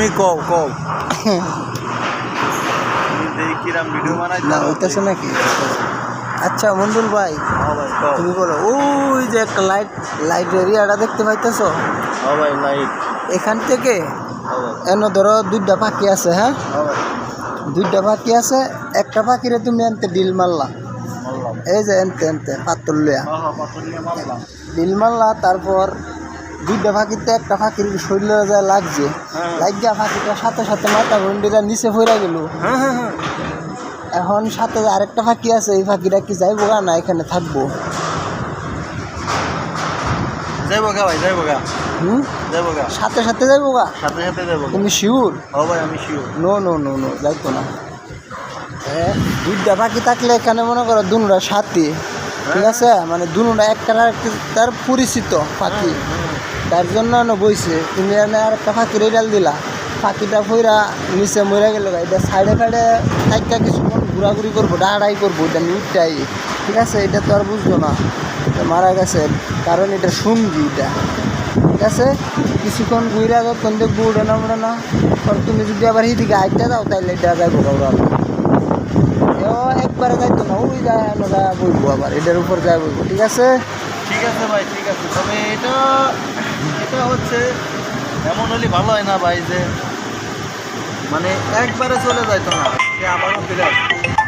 তুমি কও কও। না হইতেছে নাকি? আচ্ছা মন্ডল ভাই হ্যাঁ তুমি বলো ওই যে একটা লাইট লাইট এরিয়াটা দেখতে পাইতেছো? হ্যাঁ ভাই লাইট এখান থেকে হ্যাঁ এনে ধরো দুইটা পাখি আছে হ্যাঁ? দুইটা পাখি আছে একটা পাখিরে তুমি এনতে ডিল মারলা। এই যে এনতে এনতে নিয়ে মারলাম। ডিল মারলা তারপর দুইটা পাখিতে একটা পাখির শরীরে যা লাগছে হ্যাঁ। লাগিয়া পাখিটার সাথে সাথে মাথা ঘন্ডিটা নিচে পড়ে গেল। হ্যাঁ হ্যাঁ এখন সাথে আরেকটা ফাঁকি আছে এই পাখিটা কি যাইবো গা না এখানে থাকব? যাইবো গা ভাই যাইবো গা। হুম? যাইবো গা। সাথে সাথে যাইবো গা? সাথে সাথে যাইবো তুমি শিওর ভাই আমি sure no no no no যাইতো না। হ্যাঁ দুইটা পাখি থাকলে এখানে মনে করো দুনরা সাথী। ঠিক আছে? মানে দুনুরা এক একটা তার পরিচিত পাখি। তার জন্য বইছে, তুমি আর একটা পাখি রেডাল দিলা। পাখিটা ফইরা নিচে মরে গেল এটা সাইডে সাইডে থাকা কিছুক্ষণ ঘোরাঘুরি করব ডাড়াই করব, এটা নিউটাই ঠিক আছে? এটা তো আর বুঝলো না। মারা গেছে, কারণ এটা সঙ্গী এটা। ঠিক আছে? কিছুক্ষণ ঘুরে যখন দেখব উড়ে না উড়ে না তুমি যদি আবার হিদিকে আইটা দাও তাহলে এটা এও একবারে যাইতো না ওই যায় আমরা বইবো আবার, এটার উপর যা বইবো ঠিক আছে? ঠিক আছে ভাই, ঠিক আছে। তবে এটা এটা হচ্ছে, এমন হলে ভালো হয় না ভাই যে মানে একবারে চলে যাইতো না, সে আবারও ফিরে আসবে